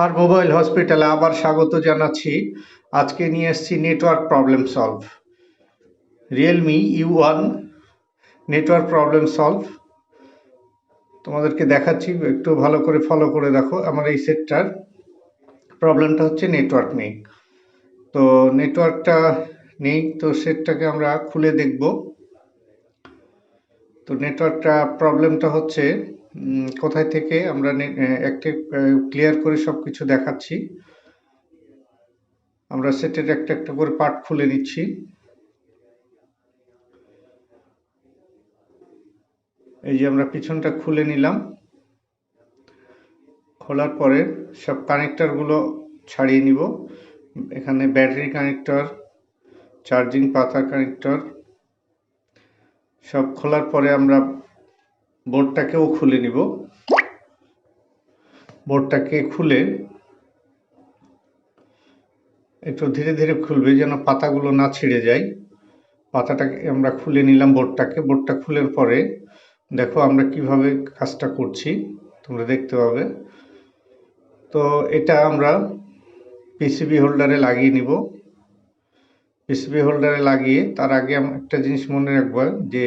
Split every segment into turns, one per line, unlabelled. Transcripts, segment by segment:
আর mobile হসপিটালে আবার স্বাগত জানাচ্ছি। আজকে নিয়ে এসেছি network problem solve. Realme U one network problem solve. তোমাদেরকে দেখাচ্ছি, একটু ভালো করে ফলো করে দেখো আমার এই সেটটার। প্রবলেমটা হচ্ছে নেটওয়ার্ক নেই। তো নেটওয়ার্কটা নেই, তো সেটটাকে আমরা খুলে দেখব। তো নেটওয়ার্কটা, প্রবলেমটা হচ্ছে কোথায় থেকে আমরা একটা ক্লিয়ার করে সব কিছু দেখাচ্ছি। আমরা সেটের একটা একটা করে পার্ট খুলে নিচ্ছি। এই যে আমরা পিছনটা খুলে নিলাম। খোলার পরে সব কানেক্টরগুলো ছাড়িয়ে নিব। এখানে ব্যাটারি কানেক্টর, চার্জিং পাতার কানেক্টর, সব খোলার পরে আমরা বোর্ডটাকেও খুলে নিব। বোর্ডটাকে খুলে একটু ধীরে ধীরে খুলবে যেন পাতাগুলো না ছিঁড়ে যায়। পাতাটাকে আমরা খুলে নিলাম বোর্ডটাকে। বোর্ডটা খুলের পরে দেখো আমরা কীভাবে কাজটা করছি, তোমরা দেখতে পাবে। তো এটা আমরা পিসিবি হোল্ডারে লাগিয়ে নিব। পিসিবি হোল্ডারে লাগিয়ে তার আগে একটা জিনিস মনে রাখবা যে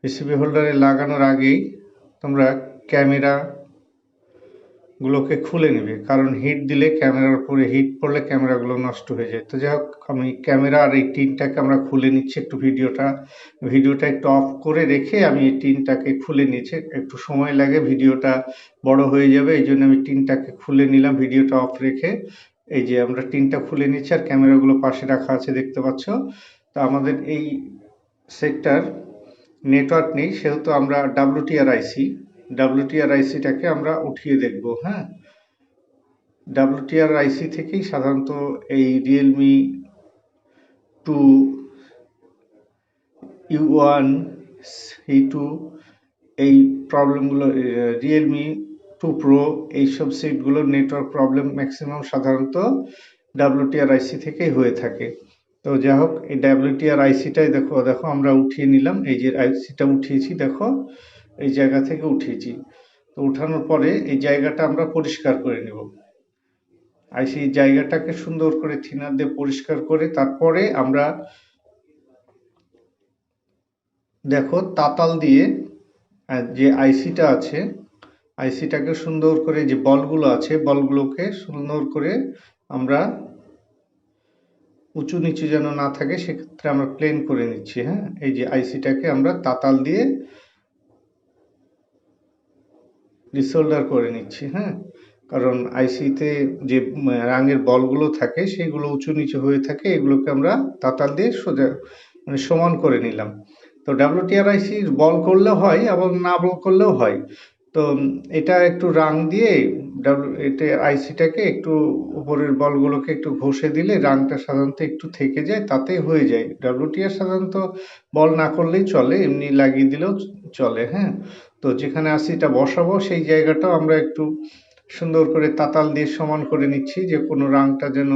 পিসিবি হোল্ডারে লাগানোর আগেই তোমরা ক্যামেরা গুলোকে খুলে নেবে। কারণ হিট দিলে ক্যামেরার উপরে হিট পড়লে ক্যামেরাগুলো নষ্ট হয়ে যায়। তো যাই হোক, আমি ক্যামেরা আর এই টিনটাকে আমরা খুলে নিচ্ছি একটু ভিডিওটা। ভিডিওটা একটু অফ করে রেখে আমি এই টিনটাকে খুলে নিচ্ছি। একটু সময় লাগে, ভিডিওটা বড় হয়ে যাবে, এই জন্য আমি টিনটাকে খুলে নিলাম, ভিডিওটা অফ রেখে। এই যে আমরা টিনটা খুলে নিচ্ছি আর ক্যামেরাগুলো পাশে রাখা আছে, দেখতে পাচ্ছ? তো আমাদের এই সেটটার নেটওয়ার্ক নেই, সেহেতু আমরা ডাব্লুটিআর আইসি ডাব্লুটিআর আইসিটাকে আমরা উঠিয়ে দেখব হ্যাঁ? ডাব্লুটিআর আইসি থেকেই সাধারণত এই Realme two U one C two এই প্রবলেমগুলো রিয়েলমি টু প্রো এইসব সেটগুলোর নেটওয়ার্ক প্রবলেম ম্যাক্সিমাম সাধারণত ডাব্লুটিআর আইসি থেকেই হয়ে থাকে। তো যাই হোক এই ডাব্লিউটিআর আইসিটাই দেখো দেখো আমরা উঠিয়ে নিলাম। এই যে আইসিটা উঠিয়েছি, দেখো, এই জায়গা থেকে উঠিয়েছি। তো উঠানোর পরে এই জায়গাটা আমরা পরিষ্কার করে নেব। আইসি জায়গাটাকে সুন্দর করে থিনার দিয়ে পরিষ্কার করে তারপরে আমরা দেখো, তাতাল দিয়ে যে আইসিটা আছে আইসিটাকে সুন্দর করে যে বলগুলো আছে, বলগুলোকে সুন্দর করে আমরা উঁচু নিচু যেন না থাকে, সেক্ষেত্রে আমরা প্লেন করে নিচ্ছি হ্যাঁ? এই যে আইসিটাকে আমরা তাতাল দিয়ে রিসোল্ডার করে নিচ্ছি হ্যাঁ? কারণ আইসিতে যে রাঙের বলগুলো থাকে, সেগুলো উঁচু নিচু হয়ে থাকে, এগুলোকে আমরা তাতাল দিয়ে সোজা মানে সমান করে নিলাম। তো ডাব্লিউটিআর আইসি বল করলেও হয় এবং না বল করলেও হয়। তো এটা একটু রাং দিয়ে এটা আইসিটাকে একটু উপরের বলগুলোকে একটু ঘষে দিলে রাংটা সাধারণত একটু থেকে যায় তাতেই হয়ে যায়। ডাব্লিউটিআর সাধারণত বল না করলেই চলে, এমনি লাগিয়ে দিলেও চলে হ্যাঁ? তো যেখানে আইসিটা বসাবো, সেই জায়গাটাও আমরা একটু সুন্দর করে তাতাল দিয়ে সমান করে নিচ্ছি যে কোনো রাংটা যেন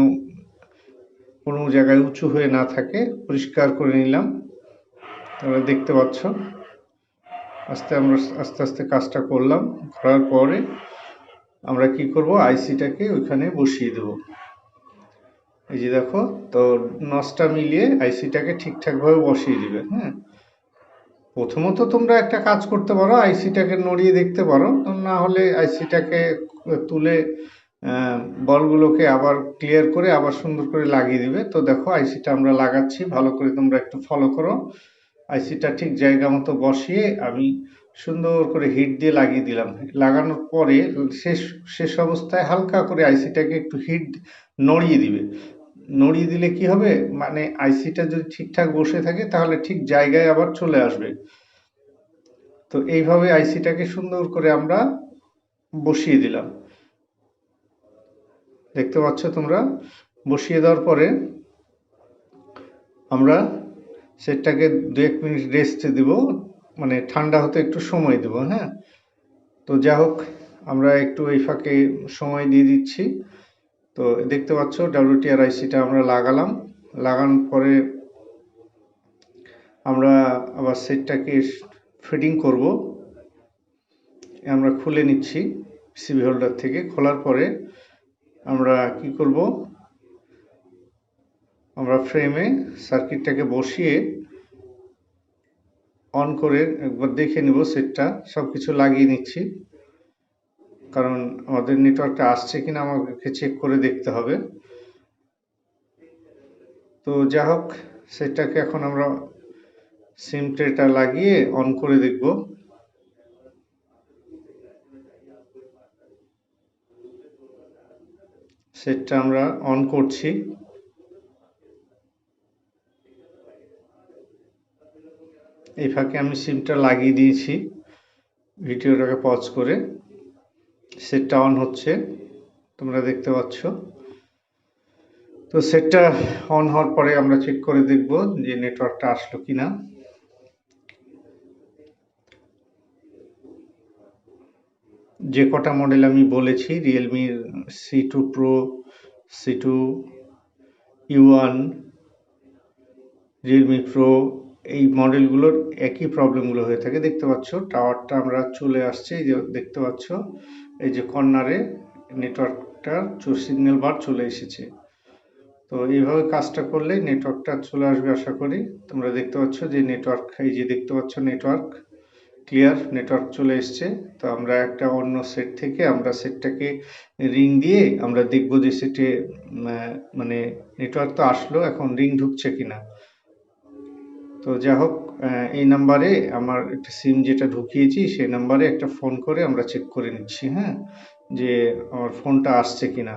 কোনো জায়গায় উঁচু হয়ে না থাকে। পরিষ্কার করে নিলাম। তোমরা দেখতে পাচ্ছ। আস্তে আমরা আস্তে আস্তে কাজটা করলাম। করার পরে আমরা কি করব? আইসিটাকে ওইখানে বসিয়ে দেব। এই যে দেখো, তো নসটা মিলিয়ে আইসিটাকে ঠিকঠাকভাবে বসিয়ে দিবে হ্যাঁ? প্রথমত তোমরা একটা কাজ করতে পারো, আইসিটাকে নড়িয়ে দেখতে পারো। না হলে আইসিটাকে তুলে বলগুলোকে আবার ক্লিয়ার করে আবার সুন্দর করে লাগিয়ে দিবে। তো দেখো, আইসিটা আমরা লাগাচ্ছি। ভালো করে তোমরা একটু ফলো করো। আইসিটা ঠিক জায়গা মতো বসিয়ে আমি সুন্দর করে হিট দিয়ে লাগিয়ে দিলাম। লাগানোর পরে শেষ শেষ অবস্থায় হালকা করে আইসিটাকে একটু হিট নড়িয়ে দিবে। নড়িয়ে দিলে কি হবে? মানে আইসিটা যদি ঠিকঠাক বসে থাকে তাহলে ঠিক জায়গায় আবার চলে আসবে। তো এইভাবে আইসিটাকে সুন্দর করে আমরা বসিয়ে দিলাম। দেখতে পাচ্ছ তোমরা? বসিয়ে দেওয়ার পরে আমরা সেটটাকে দু এক মিনিট রেস্টে দেব মানে ঠান্ডা হতে একটু সময় দেব হ্যাঁ? তো যা হোক, আমরা একটু এই ফাঁকে সময় দিয়ে দিচ্ছি। তো দেখতে পাচ্ছ ডাব্লিউটিআর আইসিটা আমরা লাগালাম। লাগানোর পরে আমরা আবার সেটটাকে ফিটিং করব। আমরা খুলে নিচ্ছি সিবি হোল্ডার থেকে। খোলার পরে আমরা কি করব? আমরা ফ্রেমে সার্কিটটাকে বসিয়ে অন করে একবার দেখে নিব সেটটা সব কিছু লাগিয়ে নিচ্ছি। কারণ আমাদের নেটওয়ার্কটা আসছে কিনা আমাকে চেক করে দেখতে হবে। তো যা হোক সেটটাকে এখন আমরা সিম ট্রেটা লাগিয়ে অন করে দেখব। সেটটা আমরা অন করছি। এই ফাঁকে আমি সিমটা লাগিয়ে দিয়েছি। ভিডিওটাকে পজ করে। সেটটা অন হচ্ছে। তোমরা দেখতে পাচ্ছ। তো সেটটা অন হওয়ার পরে আমরা চেক করে দেখব যে নেটওয়ার্কটা আসলো কিনা। যে কটা মডেল আমি বলেছি রিয়েলমির C two pro C two U one Realme pro এই মডেলগুলোর একই প্রবলেমগুলো হয়ে থাকে। দেখতে পাচ্ছ টাওয়ারটা আমরা চলে আসছে, এই যে দেখতে পাচ্ছ, এই যে কর্নারে নেটওয়ার্কটার সিগন্যাল বার চলে এসেছে। তো এইভাবে কাজটা করলে নেটওয়ার্কটা চলে আসবে আশা করি। তোমরা দেখতে পাচ্ছ যে নেটওয়ার্ক এই যে দেখতে পাচ্ছ নেটওয়ার্ক ক্লিয়ার নেটওয়ার্ক চলে এসছে। তো আমরা একটা অন্য সেট থেকে আমরা সেটটাকে রিং দিয়ে আমরা দেখব যে সেটে মানে নেটওয়ার্ক তো আসলো, এখন রিং ঢুকছে কিনা। তো যা হোক এই নাম্বারে আমার একটা সিম যেটা ঢুকিয়েছি, সেই নাম্বারে একটা ফোন করে আমরা চেক করে নিচ্ছি হ্যাঁ? যে আমার ফোনটা আসছে কিনা।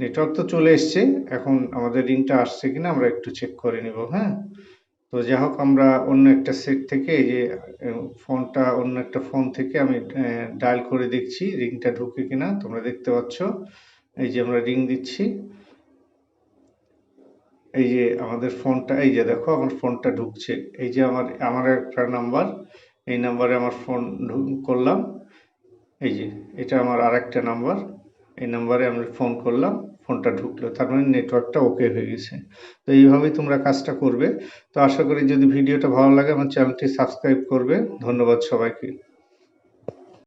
নেটওয়ার্ক তো চলে এসছে, এখন আমাদের রিংটা আসছে কিনা আমরা একটু চেক করে নিব হ্যাঁ? তো যা হোক, আমরা অন্য একটা সেট থেকে এই যে ফোনটা অন্য একটা ফোন থেকে আমি ডায়াল করে দেখছি রিংটা ঢুকে কিনা, তোমরা দেখতে পাচ্ছ। এই যে আমরা রিং দিচ্ছি। এই যে আমাদের ফোনটা, এই যে দেখো আমার ফোনটা ঢুকছে। এই যে আমার আমার একটা নাম্বার, এই নাম্বারে আমার ফোন করলাম। এই যে, এটা আমার আর একটা নাম্বার। এই নাম্বারে আমি ফোন করলাম, ফোনটা ঢুকলো। তার মানে নেটওয়ার্কটা ওকে হয়ে গেছে। তো এইভাবেই তোমরা কাজটা করবে। তো আশা করি যদি ভিডিওটা ভালো লাগে, আমার চ্যানেলটি সাবস্ক্রাইব করবে। ধন্যবাদ সবাইকে।